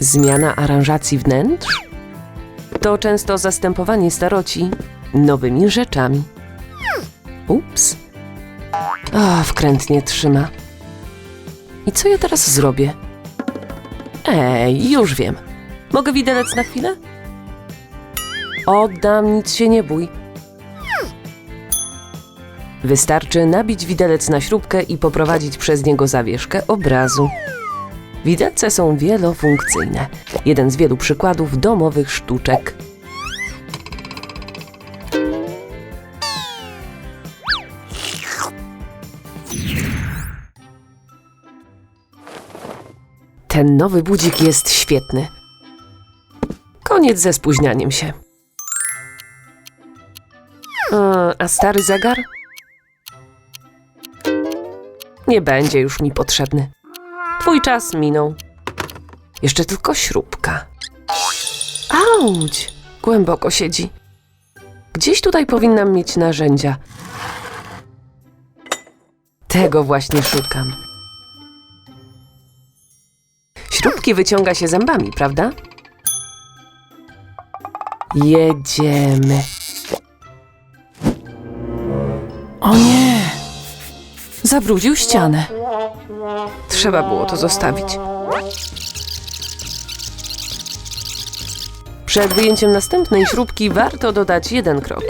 Zmiana aranżacji wnętrz? To często zastępowanie staroci nowymi rzeczami. Ups. A, wkrętnie trzyma. I co ja teraz zrobię? Ej, już wiem. Mogę widelec na chwilę? Oddam, nic się nie bój. Wystarczy nabić widelec na śrubkę i poprowadzić przez niego zawieszkę obrazu. Widelce są wielofunkcyjne. Jeden z wielu przykładów domowych sztuczek. Ten nowy budzik jest świetny. Koniec ze spóźnianiem się. A, a stary zegar? Nie będzie już mi potrzebny. Twój czas minął. Jeszcze tylko śrubka. Auć! Głęboko siedzi. Gdzieś tutaj powinnam mieć narzędzia. Tego właśnie szukam. Śrubki wyciąga się zębami, prawda? Jedziemy. O nie! Zabrudził ścianę. Trzeba było to zostawić. Przed wyjęciem następnej śrubki warto dodać jeden krok.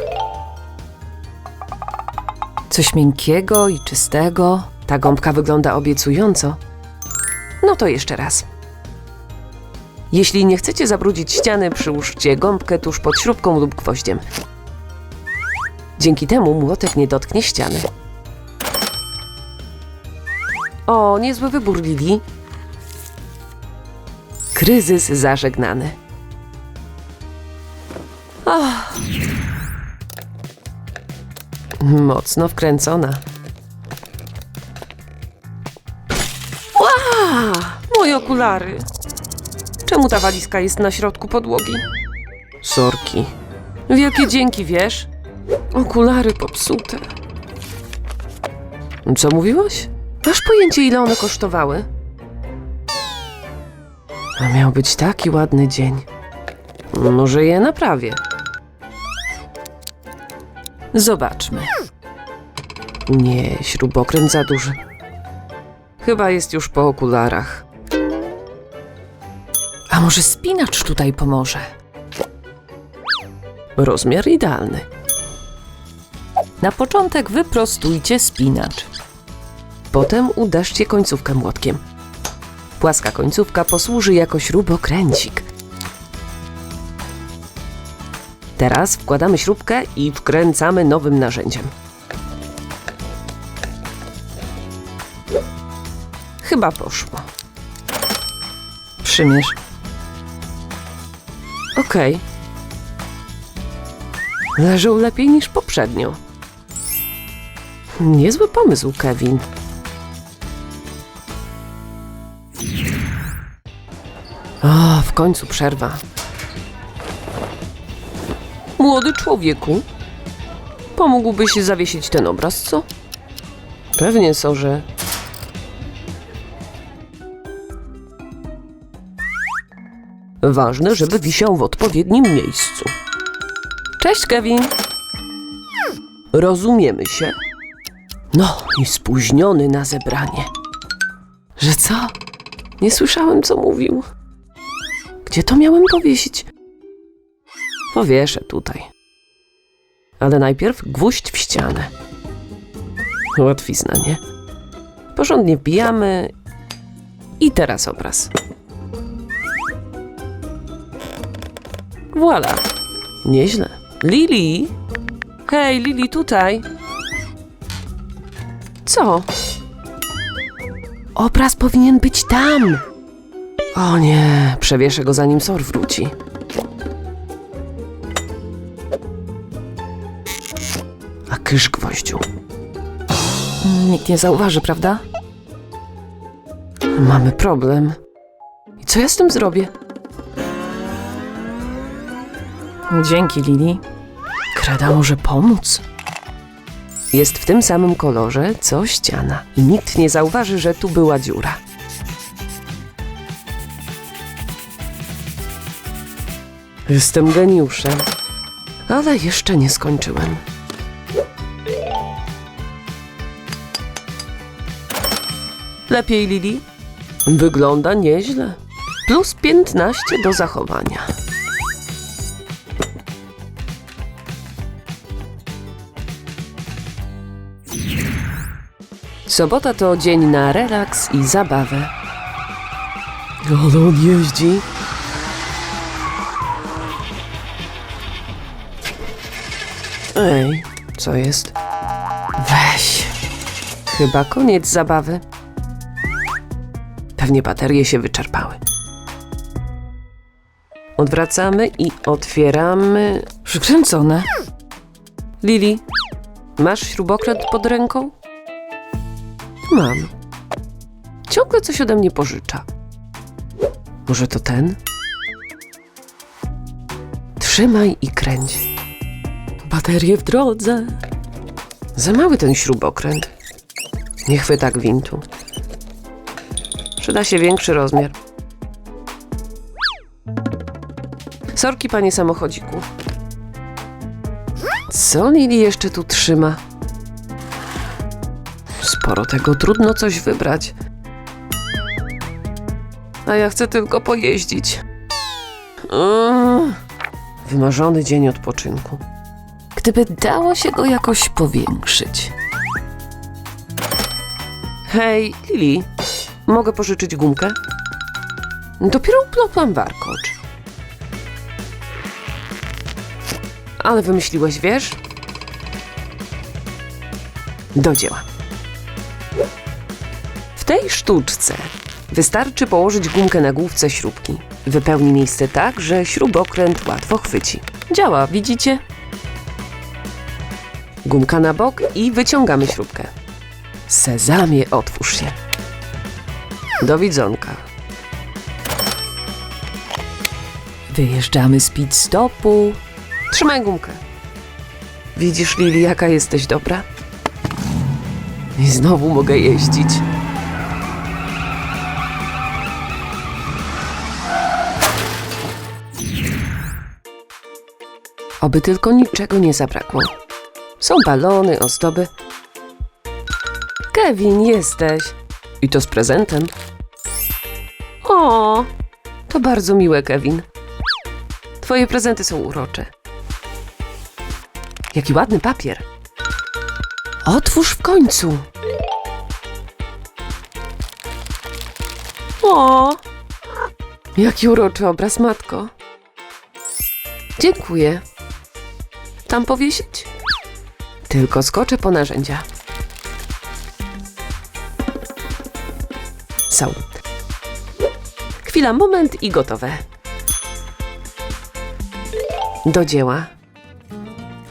Coś miękkiego i czystego. Ta gąbka wygląda obiecująco. No to jeszcze raz. Jeśli nie chcecie zabrudzić ściany, przyłóżcie gąbkę tuż pod śrubką lub gwoździem. Dzięki temu młotek nie dotknie ściany. O, niezły wybór, Lili. Kryzys zażegnany. Ach. Mocno wkręcona. Ła! Moje okulary. Czemu ta walizka jest na środku podłogi? Sorki. Wielkie dzięki, wiesz? Okulary popsute. Co mówiłaś? Masz pojęcie, ile one kosztowały? A miał być taki ładny dzień. Może je naprawię. Zobaczmy. Nie, śrubokręt za duży. Chyba jest już po okularach. A może spinacz tutaj pomoże? Rozmiar idealny. Na początek wyprostujcie spinacz. Potem uderzcie końcówkę młotkiem. Płaska końcówka posłuży jako śrubokręcik. Teraz wkładamy śrubkę i wkręcamy nowym narzędziem. Chyba poszło. Przymierz. Okej. Leżą lepiej niż poprzednio. Niezły pomysł, Kevin. O, w końcu przerwa. Młody człowieku, pomógłbyś zawiesić ten obraz, co? Pewnie, Sorze. Ważne, żeby wisiał w odpowiednim miejscu. Cześć, Kevin. Rozumiemy się? No i spóźniony na zebranie. Że co? Nie słyszałem, co mówił. Gdzie to miałem powiesić? Powieszę tutaj. Ale najpierw gwóźdź w ścianę. Łatwizna, nie? Porządnie wbijamy. I teraz obraz. Voila. Nieźle. Lili? Hej, Lili, tutaj. Co? Obraz powinien być tam. O nie, przewieszę go zanim Sor wróci. A kysz gwoździu. Nikt nie zauważy, prawda? Mamy problem. I co ja z tym zrobię? Dzięki, Lili. Kreda może pomóc. Jest w tym samym kolorze, co ściana. I nikt nie zauważy, że tu była dziura. Jestem geniuszem. Ale jeszcze nie skończyłem. Lepiej, Lili? Wygląda nieźle. Plus 15 do zachowania. Sobota to dzień na relaks i zabawę. Ale on jeździ. Ej, co jest? Weź. Chyba koniec zabawy. Pewnie baterie się wyczerpały. Odwracamy i otwieramy. Przykręcone. Lili, masz śrubokręt pod ręką? Mam. Ciągle coś ode mnie pożycza. Może to ten? Trzymaj i kręć. Baterie w drodze. Za mały ten śrubokręt. Nie chwyta gwintu. Przyda się większy rozmiar. Sorki, panie samochodziku. Co Lili jeszcze tu trzyma? Sporo tego, trudno coś wybrać. A ja chcę tylko pojeździć. Ugh. Wymarzony dzień odpoczynku. Gdyby dało się go jakoś powiększyć. Hej, Lili, mogę pożyczyć gumkę? Dopiero uplotłam warkocz. Ale wymyśliłeś, wiesz? Do dzieła. W tej sztuczce wystarczy położyć gumkę na główce śrubki. Wypełni miejsce tak, że śrubokręt łatwo chwyci. Działa, widzicie? Gumka na bok i wyciągamy śrubkę. Sezamie, otwórz się. Do widzonka. Wyjeżdżamy z pit stopu. Trzymaj gumkę. Widzisz, Lili, jaka jesteś dobra? I znowu mogę jeździć. Oby tylko niczego nie zabrakło. Są balony, ozdoby. Kevin, jesteś. I to z prezentem. O, to bardzo miłe, Kevin. Twoje prezenty są urocze. Jaki ładny papier. Otwórz w końcu. O, jaki uroczy obraz, matko. Dziękuję. Tam powiesić? Tylko skoczę po narzędzia. Są. Chwila, moment i gotowe. Do dzieła.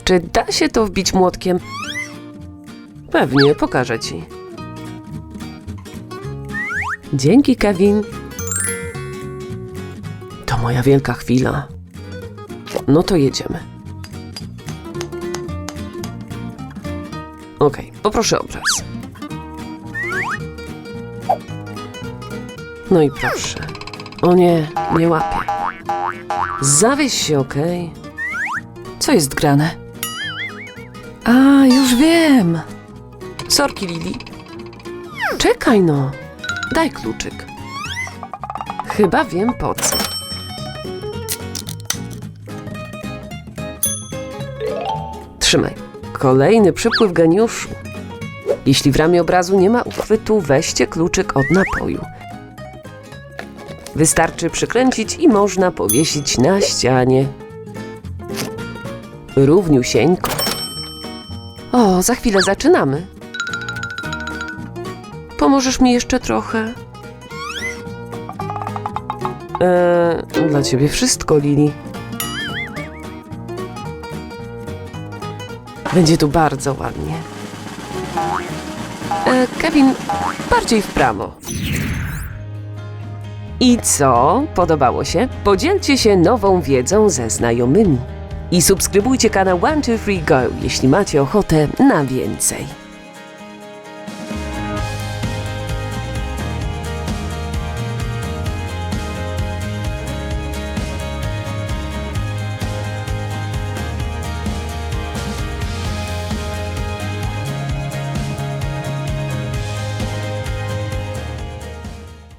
Czy da się to wbić młotkiem? Pewnie, pokażę ci. Dzięki, Kevin. To moja wielka chwila. No to jedziemy. Okej, poproszę obraz. No i proszę. O nie, nie łapię. Zawieź się, okej? Co jest grane? A, już wiem. Sorki, Lili. Czekaj no. Daj kluczyk. Chyba wiem po co. Trzymaj. Kolejny przypływ geniuszu. Jeśli w ramie obrazu nie ma uchwytu, weźcie kluczyk od napoju. Wystarczy przykręcić i można powiesić na ścianie. Równiusieńko. O, za chwilę zaczynamy. Pomożesz mi jeszcze trochę? Eee, dla ciebie wszystko, Lili. Będzie tu bardzo ładnie. E, Kevin, bardziej w prawo. I co? Podobało się? Podzielcie się nową wiedzą ze znajomymi. I subskrybujcie kanał One Two Three Go, jeśli macie ochotę na więcej.